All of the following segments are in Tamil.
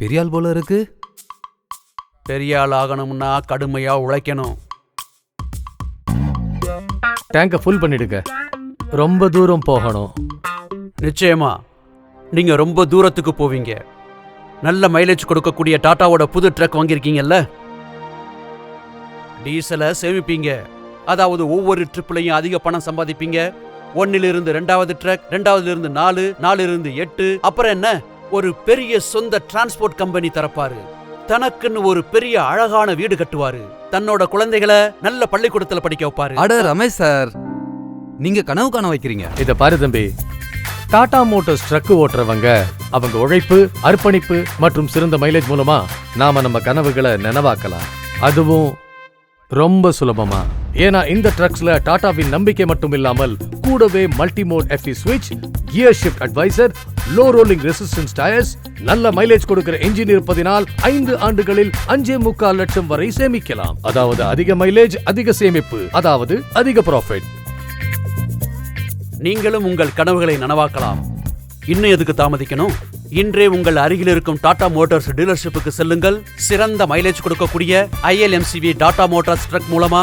பெரிய ஆள் போல இருக்கு. பெரிய ஆள் ஆகணும்னா கடுமையா உழைக்கணும். டேங்கை ஃபுல் பண்ணிடுங்க. ரொம்ப தூரம் போகணும். நிச்சயமா. நீங்க ரொம்ப தூரத்துக்கு போவீங்க. நல்ல மைலேஜ் கொடுக்கக்கூடிய டாட்டாவோட புது ட்ரக் வாங்கியிருக்கீங்கல்ல? டீசலை சேமிப்பீங்க. அதாவது ஒவ்வொரு ட்ரிப்லையும் அதிக பணம் சம்பாதிப்பீங்க. ஒன்னிலிருந்து ரெண்டாவது ட்ரக் ரெண்டாவதுல இருந்து நாலு நாலுல இருந்து எட்டு. அப்புறம் என்ன? ஒரு பெரிய சொந்த டிரான்ஸ்போர்ட் கம்பெனி தரப்பாரு தனக்குன்னு ஒரு பெரிய அழகான வீடு கட்டுவாரு. தன்னோட குழந்தைகளை நல்ல பள்ளிக்கூடத்துல படிக்க வைப்பாரு. அட ரமேஷ் சார். நீங்க கனவு காண வைக்கிறீங்க. இத பாரு தம்பி. டாடா மோட்டார்ஸ் ட்ரக் ஓட்டுறவங்க அவங்க உழைப்பு அர்ப்பணிப்பு மற்றும் சிறந்த மைலேஜ் மூலமா நாம நம்ம கனவுகளை நினைவாக்கலாம். அதுவும் ரொம்ப சுலபமா. ஏன்னா இந்த ட்ரக்ஸ்ல டாடாவின் நம்பிக்கை மட்டும் இல்லாமல் கூடவே மல்டி மோட் எஃப்டி ஸ்விட்ச் gear shift advisor low rolling resistance tyres நல்ல மைலேஜ் கொடுக்கிற என்ஜின் இருப்பதினால் ஐந்து ஆண்டுகளில் அஞ்சே முக்கால் லட்சம் வரை சேமிக்கலாம். அதாவது அதிக மைலேஜ் அதிக சேமிப்பு அதாவது அதிக ப்ராஃபிட் நீங்களும் உங்கள் கனவுகளை நனவாக்கலாம். இன்னும் எதுக்கு தாமதிக்கணும்? இன்றே உங்கள் அருகில் இருக்கும் டாடா மோட்டார்ஸ் டீலர்ஷிப்புக்கு செல்லுங்கள். சிறந்த மைலேஜ் கொடுக்கக்கூடிய ஐஎல்எம்சிவி டாடா மோட்டார்ஸ் ட்ரக் மூலமா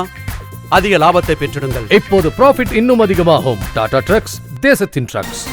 அதிக லாபத்தை பெற்றிடுங்கள். இப்போது ப்ராஃபிட் இன்னும் அதிகமாகும். டாடா ட்ரக்ஸ் தேசத்தின் ட்ரக்ஸ்